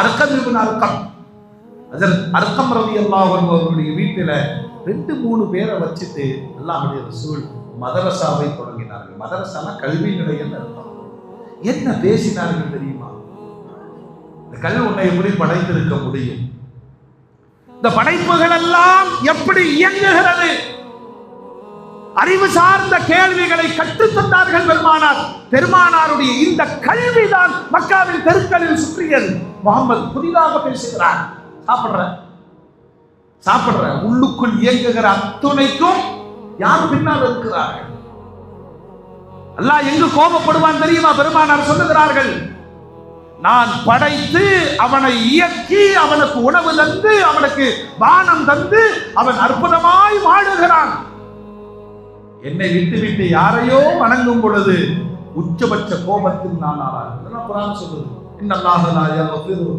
அர்க்கம் இவன் அர்க்கம் அதர் அர்க்கம் ரவி அல்லாஹ் அவர்களுடைய வீட்டில் ரெண்டு மூணு பேரை வச்சுட்டு அல்லாஹுடைய ரசூல் மதரசாவை தொடங்கினார்கள். மதரசானா கல்வி நிலையம் அர்த்தம். என்ன பேசினார்கள் தெரியுமா? இந்த கல் உன்னை எப்படி படைத்திருக்க முடியும்? இந்த படைப்புகள் எல்லாம் எப்படி இயங்குகிறது? அறிவு சார்ந்த கேள்விகளை கற்றுத்தந்தார்கள் பெருமானார். பெருமானாருடைய இந்த கல்விதான் மக்காவின் தெருக்களில் சுற்றியது முகமது புதிதாக பேசுகிறார். சாப்பிடுற. சாப்பிடுற. உள்ளுக்குள் இயங்குகிற அத்துணைக்கும் யார் பின்னால் இருக்கிறார்கள்? அல்லாஹ் எங்கு கோபப்படுவான் தெரியுமா? பெருமானார் சொல்லுகிறார்கள் நான் படைத்து அவனை இயக்கி அவனுக்கு உணவு தந்து அவனுக்கு பானம் தந்து அவன் அற்புதமாய் வாழுகிறான். என்னை விட்டு விட்டு யாரையோ வணங்கும் பொழுது உச்சபட்ச கோபத்தில் நான் ஆளாகிறேன். குரான் ان اللہ لا یغفر